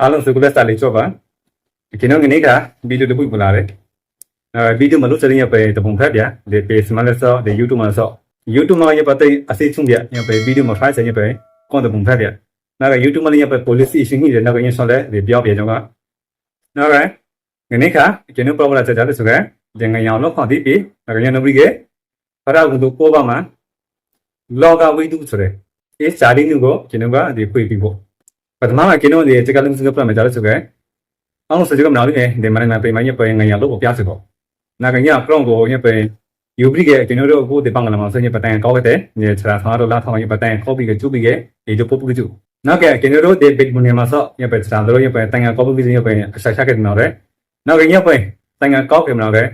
အားလုံးစုကလက်စာလေးကြောပါကျွန်တော်ငနေ့ကဗီဒီယိုတစ်ပုဒ်ပလာတယ်အဲဗီဒီယိုမလို့စရင်ရပဲတပုံဖက်ဗျာဒီ page မှာလည်းစောဒီ YouTube မှာစော YouTube မှာရပတ်တဲ့အစိချုံဗျာရပဲဗီဒီယိုမှာ try စရင်ပဲကွန်တပုံဖက်ဗျာနောက်က YouTube မှာလည်းရပဲ policy issue ကြီးတယ်နောက်ကရင်ဆော်လဲဒီပြောပြကြောင်းကနောက်ကငနေ့ကကျွန်တော် problem ချက်ကြတယ်ဆိုကဒီငရောင်လောက်ခေါတိပြီနောက်ကရနဘရိကဖရာကုတို့ကိုပါမှာလောကဝိတုဆိုတဲ့အဲစာရင်းကိုကျွန်တော်ကဒီဖွေပြီးဖို့ပ ထမကကျွန်တော်ဒီတက်ကလုံးစကပမှာကြားလို့ဆိုခဲ့အောင်လို့စကြကမနာလို့နေဒီမနက်ပိုင်းမှာညပိုင်းငရလို့ပြစကောနာကညကရောင်းကိုညပိုင်းယူပရိကကျွန်တော်တို့အခုဒီပန်းကလာမှာဆင်းညပတိုင်ကောက်ခဲ့တဲ့ညချရာသာတော့လာထောင်းညပတိုင်ကောက်ပြီးကကျုပ်ပြီးကဒီတို့ပုတ်ပုတ်ကျုပ်နောက်ကကျွန်တော်တို့ဒီဘစ်မွန်မှာဆော့ညပိုင်းချရာတို့ညပိုင်းတိုင်ကောက်ပြီးညပိုင်းအဆက်ဆက်ခဲ့တယ်နော်တဲ့နောက်ကညပိုင်းတိုင်ကောက်ခဲ့မနော်တဲ့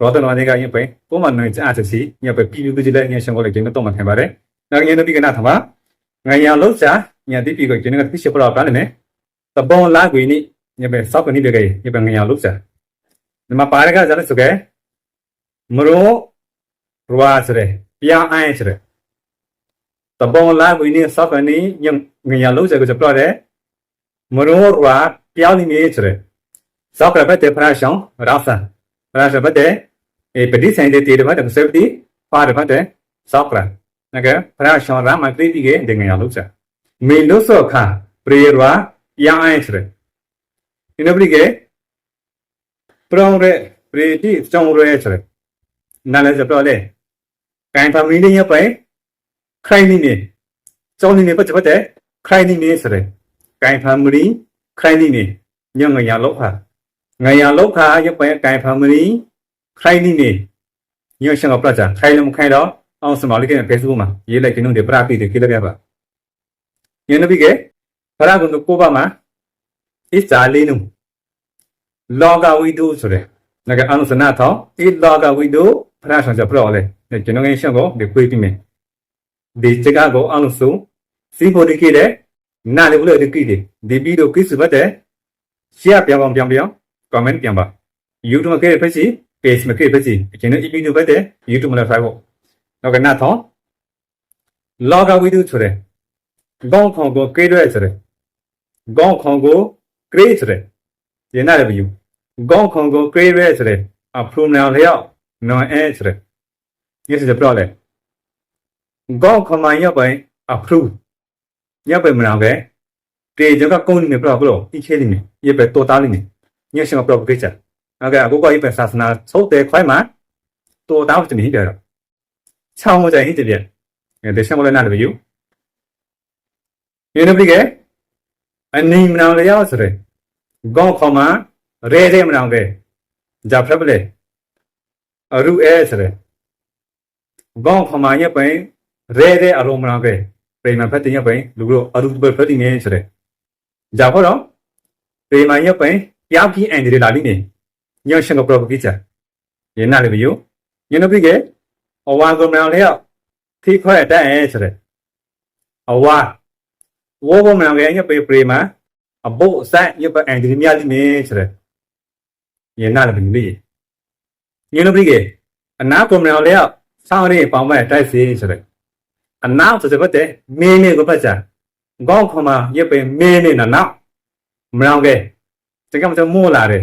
ရောတော့နေကညပိုင်းပုံမှန်နေအားစစီညပိုင်းပြီးပြီးကြည့်လိုက်ညရှင်ကိုလည်းကျွန်တော်တော့မှခံပါတယ်နောက်ညနေပြီးကနာထပါငရလို့စားညတိပြီးကကျွန်တော်ကသိချပတော့ပါနေတဘောလာကွေနိညပဲစောက်ကနိပဲကေညပဲငရလို့စား ဒီမှာပါရကစားလို့ဆိုကေမရောရွာစရဲပြအိုင်းစရဲတဘောလာကွေနိစောက်ကနိညငရလို့စားကိုစပတော့တယ်မရောရွာပြောင်းနေနေစရဲစောက်ကပဲတဲ့ဖရာရှောင်းရာဆာဖရာရှပဲတဲ့အေပဒီဆိုင်တဲ့တေတပတ်တဲ့စပတီပါရပတ်တဲ့စောက်ကရာနကဖရာရှောင်းရာမတိတိ ကေဒငရလို့စားမေလို့စောခါပရေရွာပြန်အိုင်းစရဒီနပရိကေပရောင်းရဲပရေတိကြောင်းရဲစရနာလည်းစတော့လေကန်ဖမီလေးရပဲခိုင်နေနေကြောင်းနေနေပတ်ပတ်တဲ့ခိုင်နေနေစရကန်ဖမီခိုင်နေနေညငရလောက်ခါငရလောက်ခါရပဲကန်ဖမီခိုင်နေနေညရှင်ကပြကြခိုင်လုံးခိုင်တော့အောင်စမလေးက Facebook မှာရေးလိုက်ကျွန်တော်ဒီပရာပိတေကိလပြ యూనబిగే పరాగుందు కోబామా ఇస్ జాలీను లాగా విదు సరే నాకు అనుసనా థా ఈ లాగా విదు పరాసం చెప్పలే నేను చిన్న విషయం కో డిపోయి తిమే దిచ్చగా కో అనుసు సి బోడికి రే నా లేవులే దికి ది దిబి దో కిసు బతే షేర్ ప్యావం ప్యాం ప్యాం కామెంట్ ప్యాం బా యూట్యూబ్ కే పెసి పేజ్ మే కే పెసి చిన్న ఈ వీడియో బతే యూట్యూబ్ లో five နောက်ကနတ်သောလောကဝိတုဆိုတဲ့ YouTube မှာဖိုင်ဖို့တော့ကနာထော log out ဝိတုဆိုတဲ့ကောင်းခေါင်ကိုကေးရဲဆိုတဲ့ကောင်းခေါင်ကိုကရေးဆိုတဲ့ဒီနာလည်းမယူကောင်းခေါင်ကိုကေးရဲဆိုတဲ့အပရိုနာလျောက်နော်အဲဆိုတဲ့ဒီစပြတော့လေကောင်းခေါင်မရပိုင်အပရိုရပိုင်မနာပဲတေကြကကုန်းနေပြတော့ဘလို့ဒီချေးနေရပဲတော်သားနေညရှင်ကပြတော့ကိစ္စဟုတ်ကဲ့အခုကရပဲစာစနာသုတ်တဲ့ခွိုင်းမှာတော်သားတင်နေကြတော့ချော င်းမကြိုင်ဟိတပြဒီရှမလည်းနာလည်းမယူယင်းပရိကအနိမနောင်လျောက်ဆိုရယ်ကောင်းခေါမရဲတဲ့မနောင်တဲ့ဂျာဖရပလေအရုအဲဆိုရယ်ကောင်းခေါမရဲ့ပိုင်ရဲတဲ့အရုံမနောင်ပဲပြေမဖတ်တဲ့ရဲ့ပိုင်လူတို့အရုဘဖတ်တဲ့နေဆိုရယ်ဂျာဖောတော့ပြေမရဲ့ပိုင်ပြောင်းပြီးအန်ဒီလာလိနေညရှင်ကပရပကိ ချာယင်းနာလေမယယင်းပရိကအဝါကမနောင်လျောက်ထိခွဲတဲ့အဲဆိုရယ်အဝါ wo bo ma ga nya pe pre ma a bo sa nya pa an di mya li me sre ye na la bi li ni no bi ge ana ko ma le ya sa ri pa ma tai si sre ana so se ba te me ne ko pa cha go ko ma ye pe me ne na na ma ga te ka ma mo la de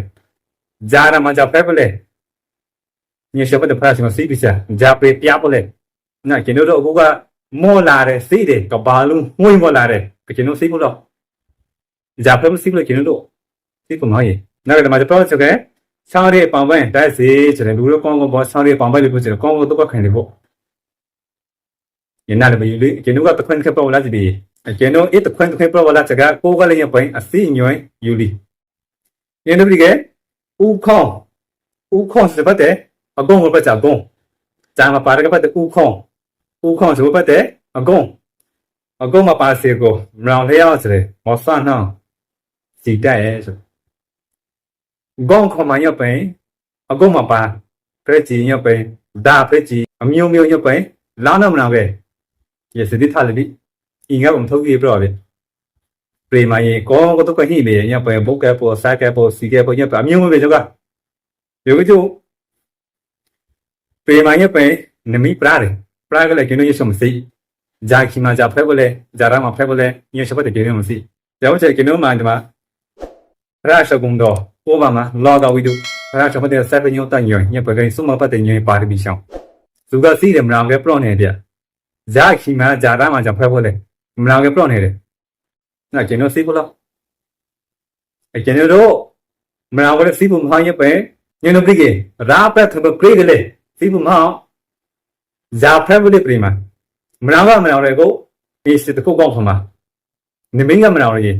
ja ra ma ja pe pe le ni she pa de pa si ma si bi cha ja pe pya pa le na ကျွန်တော်တို့အခုကမောလာတယ်စိတ်တယ်ကဘာလုံးငွေမောလာတယ် ကျွန်တော်စိတ်ဖို့တော့ဂျာဖက်မစိတ်လို့ကျွန်တော်တို့စိတ်ပုံမောင်းရေနောက်ကတည်းကတော့ဆိုခဲ့ဆောင်းရဲပောင်ပန်းတိုက်စီဆိုတဲ့လူတို့ကောင်းကောင်းပေါ်ဆောင်းရဲပောင်ပန်းလေးကိုဆိုတော့ကောင်းကောင်းတော့ခံနေဖို့ယနာလည်းမယူလေကျွန်တော်ကတခွန်းခက်ပေါ်လာစီပြီကျွန်တော်အဲ့တခွန်းခက်ပေါ်လာစကကိုကလည်းရပိုင်းအစီညွိုင်းယူလီယင်းတို့ဒီကဥခေါဥခေါစပတ်တဲ့အကုန်းကိုပတ်ကြကုန်းဂျာမပါရကပတ်တဲ့ဥခေါဥခေါဆိုပတ်တဲ့အကုန်း အကုန်းမပါစေကိုမရောင်လျောက်စတယ်မောဆန်နောစီတက်ရဲ့ဆိုဂုံခမရပင်အကုန်းမပါပြည့်ကြီးရပင်ဒါပြည့်ကြီးအမျိုးမျိုးရပင်လာနမနာပဲရစတိထလလိအင်းကဘုံထုတ်ပြပြတော့ပဲပရိမာယေကောကတော့ကဟိလေရပင်ဘုတ်ကပေါ်စားကပေါ်စီကပေါ်ရပအမျိုးမျိုးပဲကြောကယောဂကျိုပရိမာယေပင်နမိပရာတယ်ပရာကလည်းကျွန်တော်ရရှမစိ ဂျာခီမာဂျာဖက်ဘလဲဂျာရာမာဖက်ဘလဲညရှပတ်တဲ့ကိနေမစီကျောင်းချေကိနေမှာဒီမှာရာရှကုံတော့အိုဘာမှာလောကဝိတုရာရှမတဲ့ဆက်ပညောတန်ညညပကိစုမပတ်တဲ့ညပါရမီရှောင်းသူကစီးတယ်မလောင်ကပလော့နေပြဇာခီမာဂျာတာမှာကြောင့်ဖဲဖို့လေမလောင်ကပလော့နေတယ်နော်ကျွန်တော်စီးဖို့လားအကျွန်တော်တို့မလောင်ကစီးဖို့မဟောင်းရပဲညနေပိကေရာပတ်သဘကရိကလေစီးဖို့မဟောင်းဇာဖဲဖို့လေပြိမာ မလောင်ကမလောင်ရဲကိုဒီစစ်တခုကောက်ခမှာနေမင်းကမလောင်ရဲ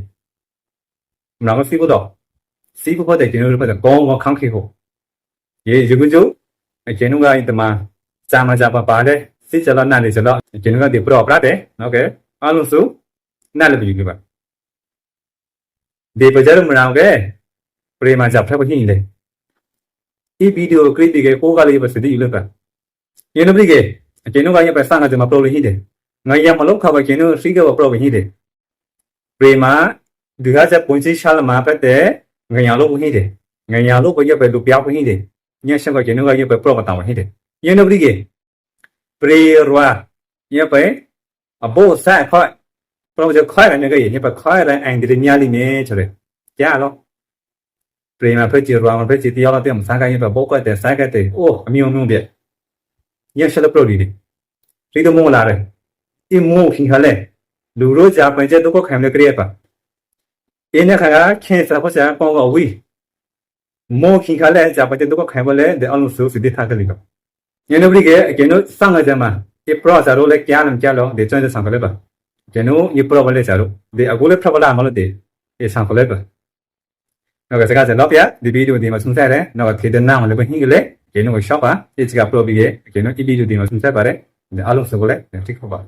မလောင်ကစီးဖို့တော့စီးဖို့တဲ့ကျွန်တော်တို့ဘက်ကကောင်းကောင်းခန့်ခေဖို့ရေယူကူကျုအကျွန်တော်ကဒီမှာစာမကြပါပါတယ်စစ်ကြလာနာနေကြတော့ကျွန်တော်ကဒီပရောပရတဲ့ဟုတ်ကဲ့အားလုံးစုနားလည်ပြီပါဒီပကြရမနာကဲပရိမာကြဖက်ဖို့ဟင်းလေဒီဗီဒီယိုခရစ်တီကကိုကလေးပဲစတိလို့ပါကျွန်တော်ပြည်က ကျွန်တော်ကရပါစငါကြမှာပရောလို့ဟင်းတယ်ငါရမလို့ခါပါကျွန်တော်စီးကပရောဟင်းတယ်ပရိမာဒီဟာချက်ပွင့်ချရှာလမှာဖက်တဲ့ငညာလို့ဝင်ဟိတယ်ငညာလို့ဘရက်ပဲလူပြောင်းဝင်ဟိတယ်ညရှက်ကကျွန်တော်ကရပဲပရောမတောင်းဝင်ဟိတယ်ယင်းနပရိကေပရိရွာရပဲအဘောဆက်ခွိုက်ပရောကြခွိုက်ရနေကရညပဲခွိုက်ရအန်ဒီညာလိနေချတယ်ကြားလို့ပရိမဖက်ချီရွာမဖက်ချီတရားတော့တဲ့မစားကရပဲဘောကွက်တဲ့စားကတဲ့အိုးအမျိုးမျိုးပြည ရှက်ပရိုဒီဒီဒီတော့မလာတယ်ဒီမို့ခင်ခလဲလူတို့ကြပန်ချက်တော့ခံရကြရပါဒီနေ့ခါခင်စာဖို့စာပေါကဝီမောခင်ခလဲကြပါတဲ့တော့ခိုင်ဘလဲတဲ့အလုံးစုစစ်ထားကြလိမ့်တော့ညနေပြီကအကျဉ်းစံငါကြမှာဒီပရောစာရိုလည်းကြားလည်းကြားလို့ဒီကျွမ်းစံကလေးပါကျွန်တော်ဒီပရောဘလဲစာရိုဒီအကူလည်းဖရပလာမလို့ဒီဒီစံကလေးပါနောက်ကစကားစတော့ပြဒီဗီဒီယိုဒီမှာဆုံးဆက်တယ်နောက်ကခေတနာမလည်းပဲဟင်းကလေး ကျွန်တော်ရှော့ပါဒီစကားပရောပြီးရဲ့ကျွန်တော်ဒီဗီဒီယိုဒီမှာဆုံးဆက်ပါတယ်အားလုံးစုကလည်းတိခပါ